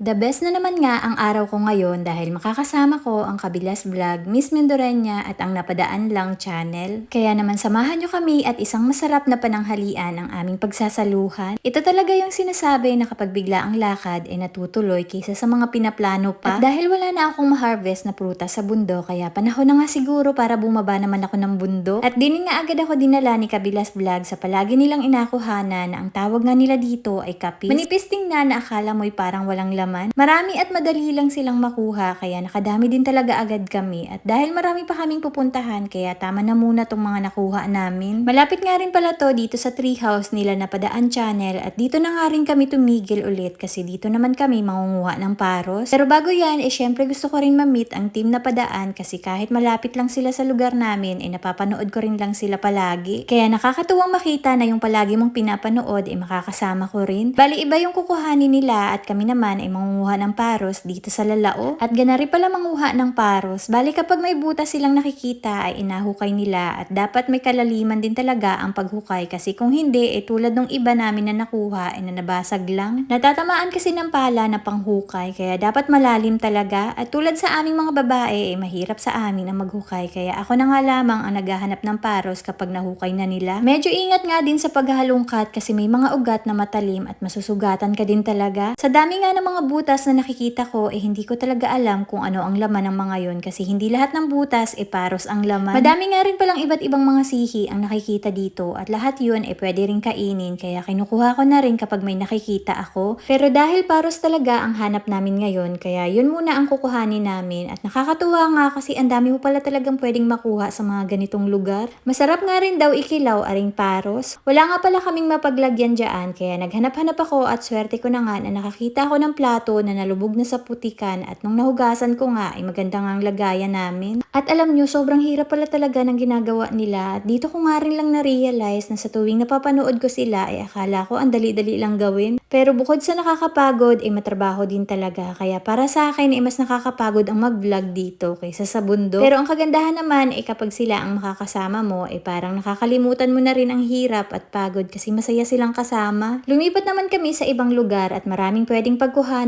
The best na naman nga ang araw ko ngayon dahil makakasama ko ang Kabilas Vlog, Miss Mendorenya at ang Napadaan Lang channel. Kaya naman samahan nyo kami at isang masarap na pananghalian ang aming pagsasaluhan. Ito talaga yung sinasabi na kapag bigla ang lakad ay natutuloy kaysa sa mga pinaplano pa. At dahil wala na akong ma-harvest na prutas sa bundo kaya panahon na nga siguro para bumaba naman ako ng bundo. At din nga agad ako dinala ni Kabilas Vlog sa palagi nilang inakuhanan na ang tawag nga nila dito ay kapis. Manipis tingnan na akala mo'y parang walang laman. Marami at madali lang silang makuha kaya nakadami din talaga agad kami. At dahil marami pa kaming pupuntahan kaya tama na muna tong mga nakuha namin. Malapit nga rin pala to dito sa treehouse nila na Padaan Channel at dito na nga rin kami tumigil ulit kasi dito naman kami mangunguha ng paros. Pero bago yan, eh syempre gusto ko rin ma-meet ang team na Padaan kasi kahit malapit lang sila sa lugar namin, eh napapanood ko rin lang sila palagi. Kaya nakakatuwang makita na yung palagi mong pinapanood, eh makakasama ko rin. Bali iba yung kukuhanin nila at kami naman ay mangunguha ng paros dito sa lalao. At ganari pala manguha ng paros. Bali kapag may butas silang nakikita ay inahukay nila at dapat may kalaliman din talaga ang paghukay kasi kung hindi eh tulad ng iba namin na nakuha ay nanabasag lang. Natatamaan kasi ng pala na panghukay kaya dapat malalim talaga at tulad sa aming mga babae ay mahirap sa amin ang maghukay kaya ako na nga lamang ang naghahanap ng paros kapag nahukay na nila. Medyo ingat nga din sa paghahalungkat kasi may mga ugat na matalim at masusugatan ka din talaga. Sa dami nga ng mga butas na nakikita ko, eh hindi ko talaga alam kung ano ang laman ng mga yon kasi hindi lahat ng butas eh paros ang laman. Madami nga rin palang iba't ibang mga sihi ang nakikita dito at lahat yun eh pwede rin kainin kaya kinukuha ko na rin kapag may nakikita ako. Pero dahil paros talaga ang hanap namin ngayon, kaya yun muna ang kukuhanin namin at nakakatuwa nga kasi ang dami mo pala talagang pwedeng makuha sa mga ganitong lugar. Masarap nga rin daw ikilaw aring paros. Wala nga pala kaming mapaglagyan dyan kaya naghanap-hanap ako at swerte ko na nga na nakakita ako ng plato na nalubog na sa putikan at nung nahugasan ko nga ay maganda nga ang lagayan namin. At alam nyo, sobrang hirap pala talaga ng ginagawa nila. Dito ko nga rin lang na-realize na sa tuwing napapanood ko sila ay akala ko ang dali-dali lang gawin. Pero bukod sa nakakapagod, ay matrabaho din talaga. Kaya para sa akin ay mas nakakapagod ang mag-vlog dito kaysa sa bundok. Pero ang kagandahan naman ay kapag sila ang makakasama mo, ay parang nakakalimutan mo na rin ang hirap at pagod kasi masaya silang kasama. Lumipat naman kami sa ibang lugar at maraming pwedeng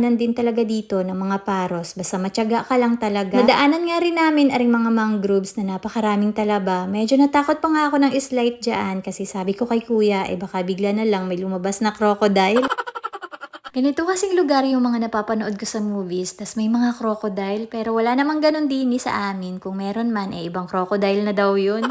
pagkuhanan din talaga dito ng mga paros. Basta matyaga ka lang talaga. Nadaanan nga rin namin aring mga mangroves na napakaraming talaba. Medyo natakot pa nga ako ng slide dyan kasi sabi ko kay kuya, eh baka bigla na lang may lumabas na crocodile. Ganito kasing lugar yung mga napapanood ko sa movies, tas may mga crocodile, pero wala namang ganun din sa amin. Kung meron man, eh ibang crocodile na daw yun.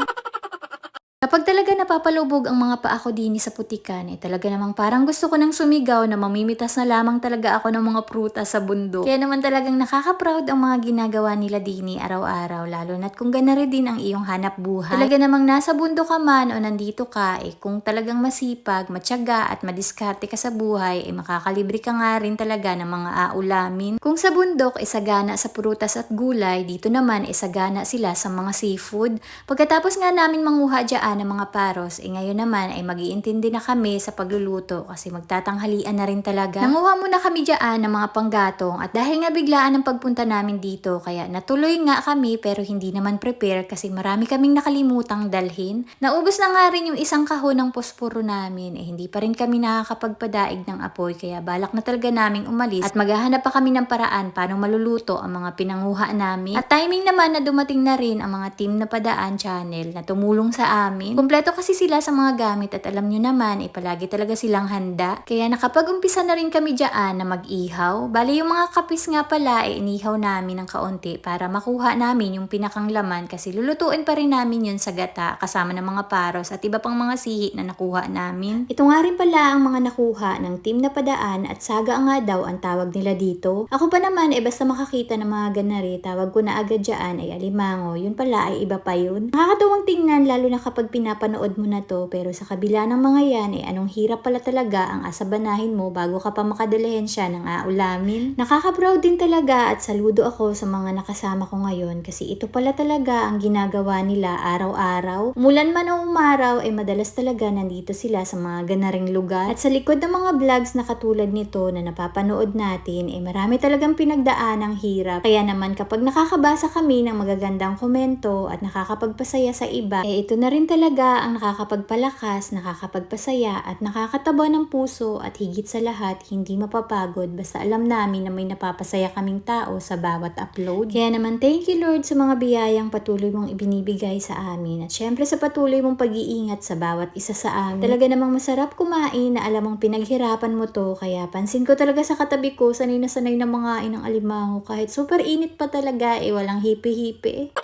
Kapag talaga napapalubog ang mga paa ko din sa putikan, eh talaga namang parang gusto ko nang sumigaw na mamimitas na lamang talaga ako ng mga prutas sa bundok. Kaya naman talagang nakaka-proud ang mga ginagawa nila dini araw-araw, lalo na't kung ganari din ang iyong hanap buhay. Talaga namang nasa bundok ka man o nandito ka, eh kung talagang masipag, matyaga at madiskarte ka sa buhay, eh makakalibre ka nga rin talaga ng mga aulamin. Kung sa bundok, eh sagana sa prutas at gulay, dito naman, eh sagana sila sa mga seafood. Pagkatapos nga namin manguha dyan ng mga paros, eh ngayon naman ay magiintindi na kami sa pagluluto kasi magtatanghalian na rin talaga. Nanguha muna kami dyan ng mga panggatong at dahil nga biglaan ang pagpunta namin dito, kaya natuloy nga kami pero hindi naman prepare kasi marami kaming nakalimutang dalhin. Naubos na nga rin yung isang kahon ng posporo namin, eh hindi pa rin kami nakakapagpadaig ng apoy kaya balak na talaga naming umalis at maghahanap pa kami ng paraan paano maluluto ang mga pinanguha namin. At timing naman na dumating na rin ang mga team na padaan channel na tumulong sa amin namin. Kumpleto kasi sila sa mga gamit at alam nyo naman, eh, palagi talaga silang handa. Kaya nakapag-umpisa na rin kami dyan na mag-ihaw. Bali yung mga kapis nga pala, eh, inihaw namin ng kaunti para makuha namin yung pinakang laman kasi lulutuin pa rin namin yun sa gata kasama ng mga paros at iba pang mga sihi na nakuha namin. Ito nga rin pala ang mga nakuha ng team na padaan at saga nga daw ang tawag nila dito. Ako pa naman, eh basta makakita ng mga ganari, tawag ko na agad dyan ay alimango. Yun pala ay iba pa yun. Nakakatuwang tingnan lalo na kapag pinapanood mo na to pero sa kabila ng mga yan eh anong hirap pala talaga ang asabanahin mo bago ka pa makadalahin siya ng aulamin. Nakaka-proud din talaga at saludo ako sa mga nakasama ko ngayon kasi ito pala talaga ang ginagawa nila araw-araw. Umulan man o umaraw ay eh, madalas talaga nandito sila sa mga ganaring lugar. At sa likod ng mga vlogs na katulad nito na napapanood natin eh marami talagang pinagdaan ang hirap. Kaya naman kapag nakakabasa kami ng magagandang komento at nakakapagpasaya sa iba eh ito na rin talaga talaga ang nakakapagpalakas, nakakapagpasaya at nakakataba ng puso at higit sa lahat, hindi mapapagod basta alam namin na may napapasaya kaming tao sa bawat upload. Kaya naman thank you Lord sa mga biyayang patuloy mong ibinibigay sa amin at syempre sa patuloy mong pag-iingat sa bawat isa sa amin. Talaga namang masarap kumain na alam mong pinaghirapan mo to kaya pansin ko talaga sa katabi ko sanay na sanay na mga ng alimango kahit super init pa talaga eh walang hipi-hipi.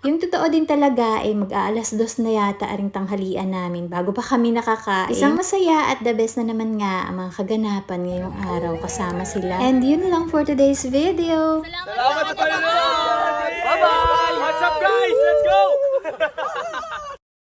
Yung totoo din talaga ay mag-aalas dos na yata aring tanghalian namin bago pa kami nakakain. Isang masaya at the best na naman nga ang mga kaganapan ngayong araw kasama sila. And yun lang for today's video. Salamat sa panonood! Bye-bye! What's up guys? Let's go!